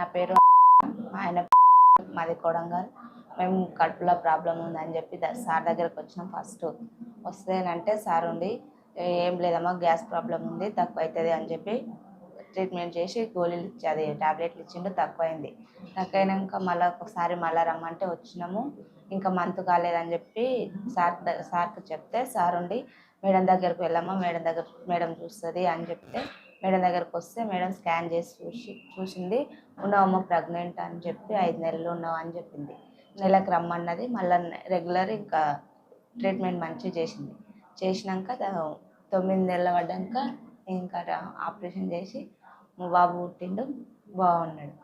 నా పేరు ఆయన మాది కొడంగల్. మేము కడుపులో ప్రాబ్లం ఉందని చెప్పి సార్ దగ్గరకు వచ్చినాం ఫస్ట్. వస్తేనంటే సార్ ఉండి ఏం లేదమ్మా గ్యాస్ ప్రాబ్లం ఉంది తక్కువ అవుతుంది అని చెప్పి ట్రీట్మెంట్ చేసి గోళీలు ఇచ్చి ట్యాబ్లెట్లు టాబ్లెట్లు ఇచ్చిండు తక్కువైంది. తక్కువైనాక మళ్ళీ ఒకసారి మళ్ళీ రమ్మంటే వచ్చినాము. ఇంకా మంత్ కాలేదని చెప్పి సార్ సార్కి చెప్తే సార్ ఉండి మేడం దగ్గరకు వెళ్ళమ్మా మేడం దగ్గర మేడం చూస్తుంది అని చెప్తే మేడం దగ్గరకు వస్తే మేడం స్కాన్ చేసి చూసి చూసింది ఉన్నావమ్మ ప్రెగ్నెంట్ అని చెప్పి ఐదు నెలలు ఉన్నావు అని చెప్పింది. నెలకు రమ్మన్నది మళ్ళీ రెగ్యులర్ ఇంకా ట్రీట్మెంట్ మంచిగా చేసింది. చేసినాక తొమ్మిది నెలలు పడ్డాక ఇంకా ఆపరేషన్ చేసి బాబు పుట్టిండు బాగున్నాడు.